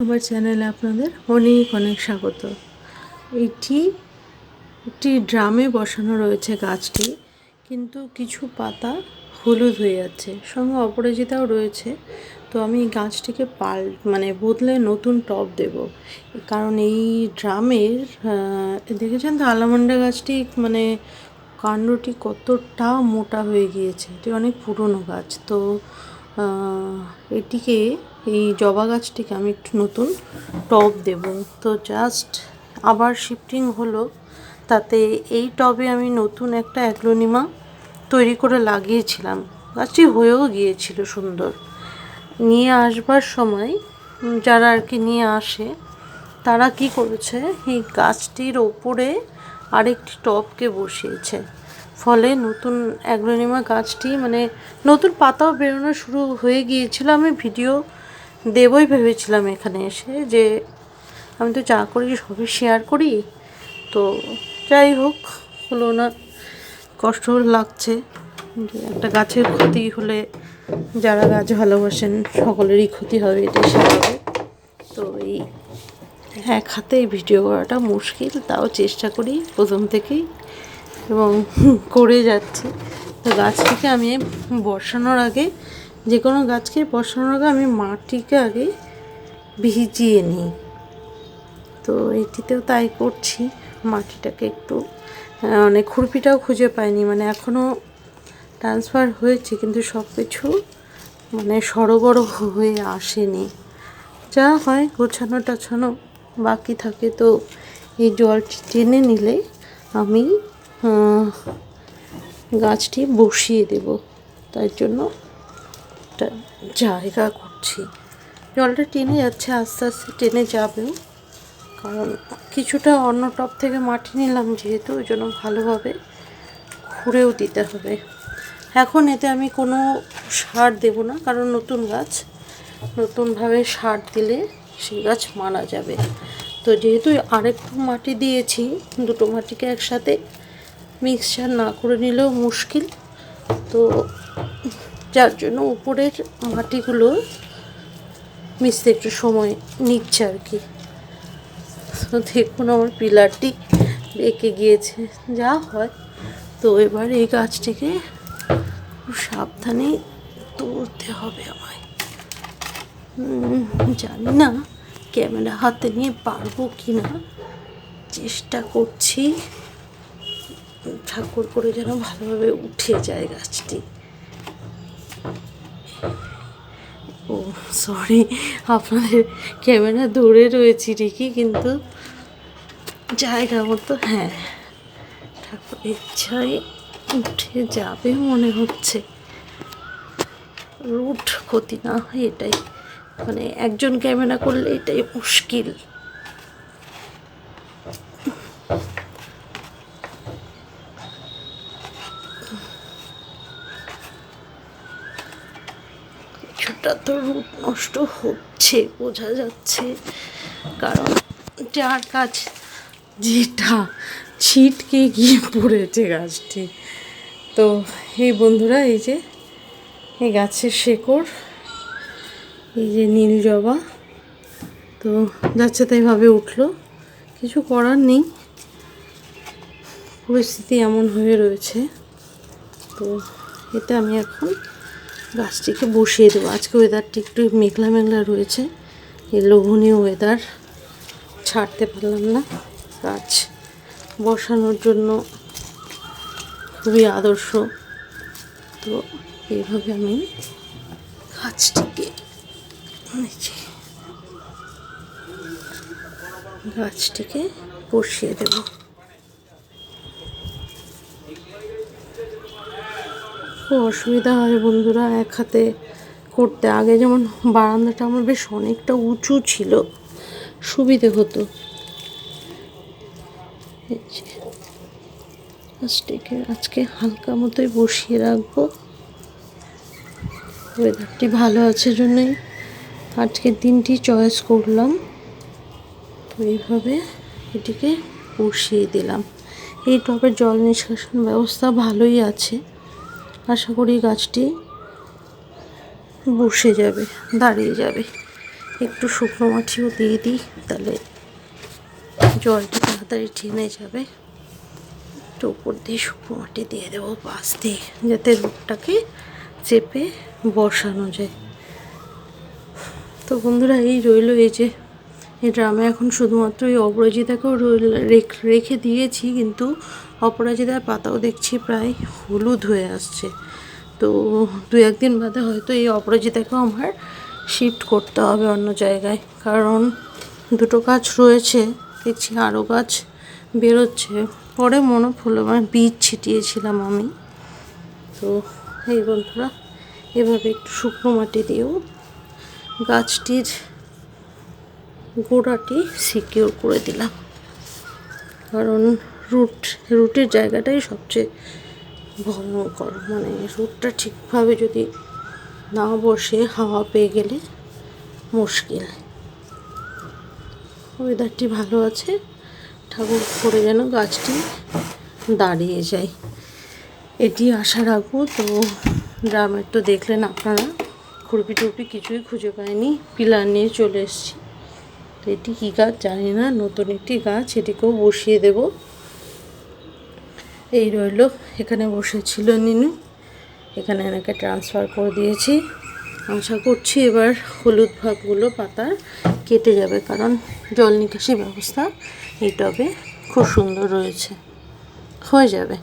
আমার চ্যানেলে আপনাদের অনেক অনেক স্বাগত। এটি একটি ড্রামে বসানো রয়েছে গাছটি, কিন্তু কিছু পাতা হলুদ হয়ে যাচ্ছে। সঙ্গে অপরাজিতাও রয়েছে। তো আমি গাছটিকে পাল মানে বদলে নতুন টব দেব। কারণ এই ড্রামের দেখেছেন তো আলামন্ডা গাছটি মানে কাণ্ডটি কতটা মোটা হয়ে গিয়েছে। এটি অনেক পুরনো গাছ। তো এটিকে এই জবা গাছটিকে আমি একটু নতুন টব দেব। তো জাস্ট আবার শিফটিং হলো, তাতে এই টবে আমি নতুন একটা অ্যাগ্লোনিমা তৈরি করে লাগিয়েছিলাম। গাছটি হয়েও গিয়েছিল সুন্দর। নিয়ে আসবার সময় যারা আর কি নিয়ে আসে, তারা কি করেছে, এই গাছটির ওপরে আরেকটি টবকে বসিয়েছে। ফলে নতুন অ্যাগ্লোনিমা গাছটি মানে নতুন পাতাও বেরোনো শুরু হয়ে গিয়েছিল। আমি ভিডিও দেবই ভেবেছিলাম এখানে এসে যে আমি তো যা করি সবই শেয়ার করি। তো যাই হোক, হলো না, কষ্ট লাগছে। একটা গাছের ক্ষতি হলে যারা গাছ ভালোবাসেন সকলেরই ক্ষতি হবে, এটাই স্বাভাবিক। তো এই, এক হাতে ভিডিও করাটা মুশকিল, তাও চেষ্টা করি প্রথম থেকেই। এবং করে যাচ্ছি। তো গাছটিকে আমি বসানোর আগে যে কোনো গাছকে বসানোর আগে আমি মাটিকে আগে ভিজিয়ে নিই। তো এটিতেও তাই করছি। মাটিটাকে একটু মানে খুরপিটাও খুঁজে পাইনি। মানে এখনও ট্রান্সফার হয়েছে, কিন্তু সব কিছু মানে সড়বড় হয়ে আসেনি। যা হয়, গোছানো টাছানো বাকি থাকে। তো এই জলটি টেনে নিলে আমি গাছটি বসিয়ে দেব। তার জন্য একটা জায়গা করছি। জলটা টেনে যাচ্ছে, আস্তে আস্তে টেনে যাবেও। কারণ কিছুটা অন্য টপ থেকে মাটি নিলাম যেহেতু, ওই জন্য ভালোভাবে খুঁড়েও দিতে হবে। এখন এতে আমি কোনো সার দেব না, কারণ নতুন গাছ। নতুনভাবে সার দিলে সেই গাছ মারা যাবে। তো যেহেতু আরেকটু মাটি দিয়েছি, দুটো মাটিকে একসাথে মিক্সচার না করে নিলেও মুশকিল। তো যার জন্য উপরের মাটিগুলো মিশতে একটু সময় নিচ্ছে আর কি। তো দেখুন আমার পিলারটি বেঁকে গিয়েছে। যা হয়। তো এবার এই গাছটিকে খুব সাবধানে তুলতে হবে আমায়। জানি না ক্যামেরা হাতে নিয়ে পারব কি না। চেষ্টা করছি। ঠাকুর করে যেন ভালোভাবে উঠে যায় গাছটি। সরি আপনাদের ক্যামেরা দূরে রয়েছি, ঠিকই, কিন্তু জায়গা মতো হ্যাঁ। ঠাকুর ইচ্ছাই উঠে যাবে মনে হচ্ছে। রুট ক্ষতি না হয় এটাই। মানে একজন ক্যামেরা করলে এটাই মুশকিল। কিছুটা তো রুট নষ্ট হচ্ছে, বোঝা যাচ্ছে। কারণ যার কাজ যেটা ছিটকে গিয়ে পড়েছে গাছটি। তো এই বন্ধুরা, এই যে এই গাছের শেকড়, এই যে নীল জবা, তো যাচ্ছে তাই ভাবে উঠল। কিছু করার নেই। পরিস্থিতি এমন হয়ে রয়েছে। তো এটা আমি এখন গাছটিকে বসিয়ে দেবো। আজকে ওয়েদারটি একটু মেঘলা মেঘলা রয়েছে। এই লোভনীয় ওয়েদার ছাড়তে পারলাম না। গাছ বসানোর জন্য খুবই আদর্শ। তো এইভাবে আমি গাছটিকে গাছটিকে বসিয়ে দেবো। খুব অসুবিধা হয় বন্ধুরা এক হাতে করতে। আগে যেমন বারান্দাটা আমার বেশ অনেকটা উঁচু ছিল, সুবিধে হতো। গাছটিকে আজকে হালকা মতোই বসিয়ে রাখব। ওয়েদারটি ভালো আছে জন্যই আজকের দিনটি চয়েস করলাম। তো এইভাবে এটিকে বসিয়ে দিলাম। এই টবের জল নিষ্কাশন ব্যবস্থা ভালোই আছে। আশা করি গাছটি বসে যাবে, দাঁড়িয়ে যাবে। একটু শুকনো মাটিও দিয়ে দিই, তাহলে জলটা তাড়াতাড়ি টেনে যাবে। একটু উপর দিয়ে শুকনো মাটি দিয়ে দেবো পাশ দিয়ে, যাতে রোগটাকে চেপে বসানো যায়। তো বন্ধুরা, এই রইল এই যে, এই ড্রামে এখন শুধুমাত্র এই অপরাজিতাকেও রেখে দিয়েছি, কিন্তু অপরাজিতার পাতাও দেখছি প্রায় হলুদ হয়ে আসছে। তো দু একদিন বাদে হয়তো এই অপরাজিতাকেও আমার শিফট করতে হবে অন্য জায়গায়। কারণ দুটো গাছ রয়েছে, দেখছি আরও গাছ বেরোচ্ছে। পরে মনে পড়ল আমার বীজ ছিটিয়েছিলাম আমি। তো এই বন্ধুরা, এভাবে একটু শুকনো মাটি দিয়েও গাছটির গোড়াটি সিকিউর করে দিলাম। কারণ রুট রুটের জায়গাটাই সবচেয়ে ভয়ঙ্কর। মানে রুটটা ঠিকভাবে যদি না বসে হাওয়া পেয়ে গেলে মুশকিল। ওয়েদারটি ভালো আছে। ঠাকুর করে যেন গাছটি দাঁড়িয়ে যায়। এটি আশা রাখব তো গ্রামের তো দেখলেন আপনারা। খুরপি টুরপি কিছুই খুঁজে পাইনি। পিলার নিয়ে চলে এসেছি। এটি কী গাছ জানি না, নতুন একটি গাছ, এটিকেও বসিয়ে দেব। এই রইল, এখানে বসেছিল নিনু। এখানে এনাকে ট্রান্সফার করে দিয়েছি। আশা করছি এবার হলুদ ভাগগুলো পাতার কেটে যাবে, কারণ জল নিকাশি ব্যবস্থা এই টবে খুব সুন্দর রয়েছে। হয়ে যাবে।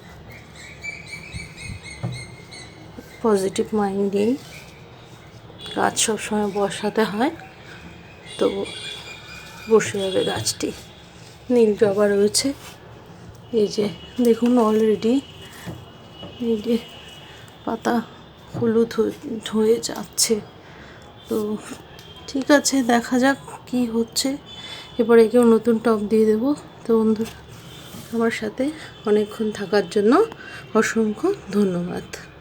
পজিটিভ মাইন্ড নিয়েই গাছ সবসময় বসাতে হয় তো বসে যাবে গাছটি। নীল জবা রয়েছে। এই যে, দেখুন অলরেডি এই যে পাতা হলুদ হয়ে- যাচ্ছে। তো ঠিক আছে, দেখা যাক কি হচ্ছে। এবার একেও নতুন টব দিয়ে দেবো। তো বন্ধুরা, আমার সাথে অনেকক্ষণ থাকার জন্য অসংখ্য ধন্যবাদ।